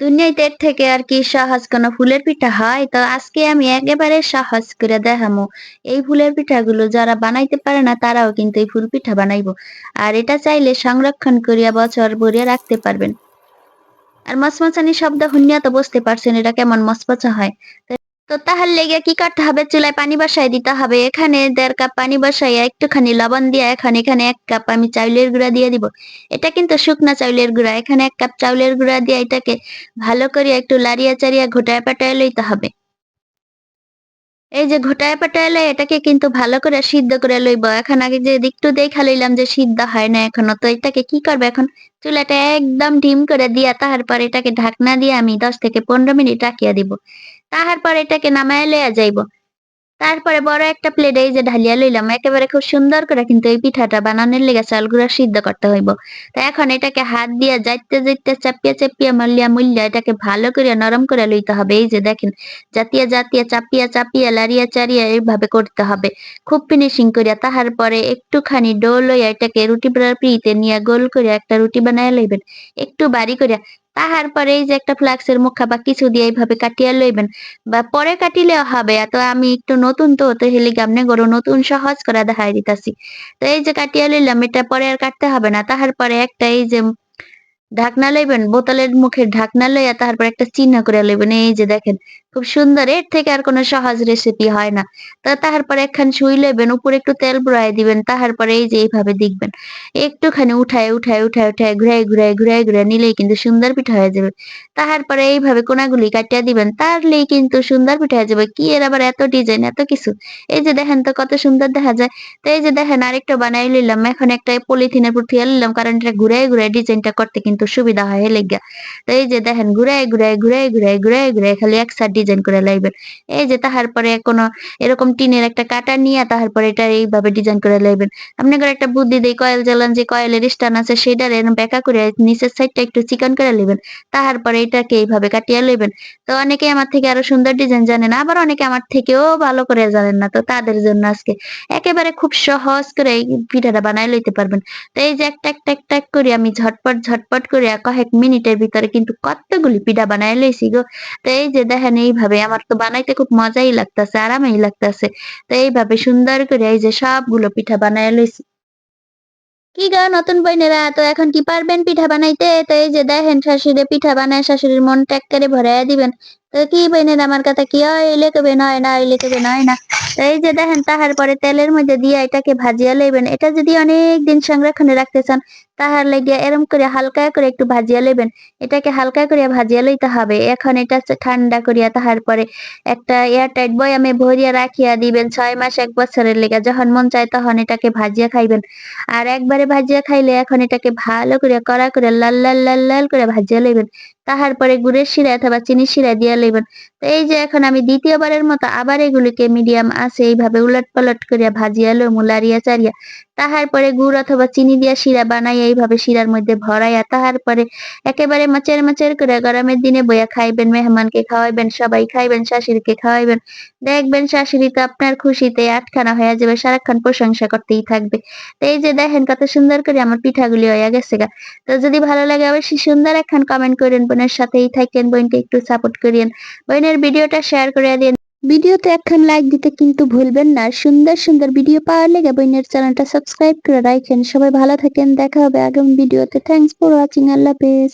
দুনিয়াতে এর থেকে আর কি সহজ কোনো ফুলের পিঠা হয়? তো আজকে আমি একেবারে সহজ করে দেখামো। এই ফুলের পিঠাগুলো যারা বানাইতে পারে না, তারাও কিন্তু এই ফুল পিঠা বানাইবো। আর এটা চাইলে সংরক্ষণ করিয়া বছর ভরিয়া রাখতে পারবেন। আর মচমচানি শব্দ শুনিয়া তো বুঝতে পারছেন এটা কেমন মচমচা হয়। তো তাহার লেগে কি করতে হবে? চুলায় পানি বসাই দিতে হবে। এখানে দেড় কাপ পানি বসাইয়া একটুখানি লবণ দিয়া এখন এখানে এক কাপ আমি চাউলের গুঁড়া দিয়ে দিব। এটা কিন্তু শুকনা চাউলের গুঁড়া। এখানে এক কাপ চাউলের গুঁড়া দিয়ে এটাকে ভালো করে একটু লাড়িয়া চাড়িয়া ঘোটায় পাটায় লইতে হবে। এই যে ঘোটায় পাটাইলে এটাকে কিন্তু ভালো করে সিদ্ধ করে লইব। এখন আগে যে দিকটু দেখা লইলাম যে সিদ্ধ হয় না এখনও। তো এটাকে কি করবে এখন? চুলাটা একদম ডিম করে দিয়া তাহার পর এটাকে ঢাকনা দিয়ে আমি দশ থেকে পনেরো মিনিট রাখিয়া দিব। তাহার পর এটাকে নামায় লইয়া যাইব। তারপরে বড় একটা প্লেটে এই যে ঢালিয়া লইলাম, একেবারে খুব সুন্দর করে কিন্তু এই পিঠাটা বানানোর লেগে চালগুলো সিদ্ধ করতে হইব। তো এখন এটাকে হাত দিয়া যাইতে যাইতে চাপিয়া চাপিয়া মাল্লিয়া মুল্লিয়া এটাকে ভালো করে নরম করে লইতে হবে। এই যে দেখেন, জাতিয়া জাতিয়া চাপিয়া চাপিয়া লাড়িয়া চারিয়া এইভাবে করতে হবে। খুব ফিনিশিং করিয়া তাহার পরে একটুখানি ডো লইয়া এটাকে রুটি পিড়িতে নিয়ে গোল করিয়া একটা রুটি বানায় লইবেন। একটু বাড়ি করিয়া তাহার পরে এই যে একটা ফ্লাক্সের মুখা বা কিছু দিয়ে এইভাবে কাটিয়া লইবেন, বা পরে কাটিলেও হবে, এত আমি একটু নতুন তো তো হেলি গামনে গরু নতুন সহজ করে দেখাই দিতাছি। তো এই যে কাটিয়া লইলাম, এটা পরে আর কাটতে হবে না। তাহার পরে একটা এই যে ঢাকনা লইবেন, বোতলের মুখে ঢাকনা লইয়া তারপর একটা চিহ্ন করে লইবেন। এই যে দেখেন, খুব সুন্দর, এর থেকে আর কোনো সহজ রেসিপি হয় না। তো তাহার পরে একখান সুই লইবেন, উপরে একটু তেল বুড়াই দিবেন তাহার পরে এই যে এইভাবে দেখবেন। একটুখানি উঠায় উঠায় উঠায় উঠায় ঘুরাই ঘুরাই ঘুরাই ঘুরাই নিলেই কিন্তু সুন্দর পিঠা হয়ে যাবে। তাহার পরে এইভাবে কোনাগুলি কাটিয়া দিবেন তাহলেই কিন্তু সুন্দর পিঠা হয়ে যাবে। কি এর আবার এত ডিজাইন এত কিছু? এই যে দেখেন তো কত সুন্দর দেখা যায়। তো এই যে দেখেন, আরেকটা বানাই লইলাম। এখন একটা পলিথিনের উপর থিয়া নিলাম কারণ এটা ঘুরাই ঘুরাই ডিজাইনটা করতে কিন্তু সুবিধা হয় লেগা তো এই যে দেখেন ঘুরাই ঘুরাই ঘুরাই ঘুরাই ঘুরাই ঘুরাই খালি এক সাইড ডিজাইন করে লাইবেন। এই যে তাহার পরে কোনো এরকম টিনের একটা কাটা নিয়ে তাহার পরে এটা এইভাবে ডিজাইন করে লাইবেন। আপনাদের একটা বুদ্ধি দেই, কয়েল জ্বালান যে কয়েলের স্টান আছে সেটার এরকম বেঁকা করে নিচের সাইডটা একটু চিকন করে নেবেন তাহার পরে এটাকে এইভাবে কাটিয়ে লইবেন। তো অনেকে আমার থেকে আরও সুন্দর ডিজাইন জানেন, আবার অনেকে আমার থেকেও ভালো করে জানেন না। তো তাদের জন্য আজকে একেবারে খুব সহজ করে এই পিঠাটা বানায় লইতে পারবেন। তো এই যে একটা একটা একটা করে আমি ঝটপট ঝটপট করে কয়েক মিনিটের ভিতরে কিন্তু কতগুলি পিঠা বানাই লইছি গো। তো এই যে দেখেন, এইভাবে আমার তো বানাইতে খুব মজাই লাগতেছে, আরামেই লাগতেছে। তো এইভাবে সুন্দর করে এই যে সবগুলো পিঠা বানাই লইছি। কি গা নতুন বইনেরা তো এখন কি পারবেন পিঠা বানাইতে? তো এই যে দেখেন, শাশুড়ি পিঠা বানায়, শাশুড়ির মন করে ভরাইয়া দিবেন। কি বইনের আমার কথা? কি হয়? লেখবে নয় না লেখবে নয় না। এই যে দেখেন, তাহার পরে তেলের মধ্যে দিয়ে এটাকে ভাজিয়া লইবেন। এটা যদি অনেক দিন সংরক্ষণে রাখতে চান, তাহার লেগে এরম করে হালকা করে একটু ভাজিয়া লইবেন। এটাকে হালকা করে ভাজিয়া লইতে হবে। এখন এটা ঠান্ডা করিয়া তাহার পরে একটা এয়ারটাইট বয়ামে ভরিয়া রাখিয়া দিবেন। ছয় মাস, এক বছরের লেগে যখন মন চায় তখন এটাকে ভাজিয়া খাইবেন। আর একবারে ভাজিয়া খাইলে এখন এটাকে ভালো করে কড়া করে লাল লাল লাল লাল করে ভাজিয়া লইবেন। তাহার পরে গুড়ের শিরা অথবা চিনির শিরা দিয়া লইবেন। তো এই যে এখন আমি দ্বিতীয়বারের মতো আবার এগুলিকে মিডিয়াম আছে, এইভাবে উলট পালট করিয়া ভাজিয়া লইমু, লাড়িয়া চারিয়া তাহার পরে গুড় অথবা চিনি দিয়া শিরা বানাইয়া এইভাবে শিরার মধ্যে ভরাইয়া, তাহার পরে একেবারে মাচের মাচের করে গরমের দিনে বইয়া খাইবেন, মেহমানকে খাওয়াইবেন, সবাই খাইবেন, শাশুড়িকে খাওয়াইবেন। দেখবেন শাশুড়ি তো আপনার খুশিতে আটখানা হয়ে যাবে, সারাক্ষণ প্রশংসা করতেই থাকবে। তো এই যে দেখেন কত সুন্দর করে আমার পিঠাগুলি হয়ে গেছে গা। তো যদি ভালো লাগে অবশ্যই সুন্দর একখান কমেন্ট করেন, বোনের সাথেই থাকেন বোনকে একটু সাপোর্ট করিয়েন। বোনের ভিডিওটা শেয়ার করে দিন। ভিডিওতে একখান লাইক দিতে কিন্তু ভুলবেন না। সুন্দর সুন্দর ভিডিও পাওয়ার লেগে বইনের চ্যানেলটা সাবস্ক্রাইব করে রাখেন। সবাই ভালো থাকেন। দেখা হবে আগামী ভিডিওতে। থ্যাংকস ফর ওয়াচিং আল্লাহ হাফেজ।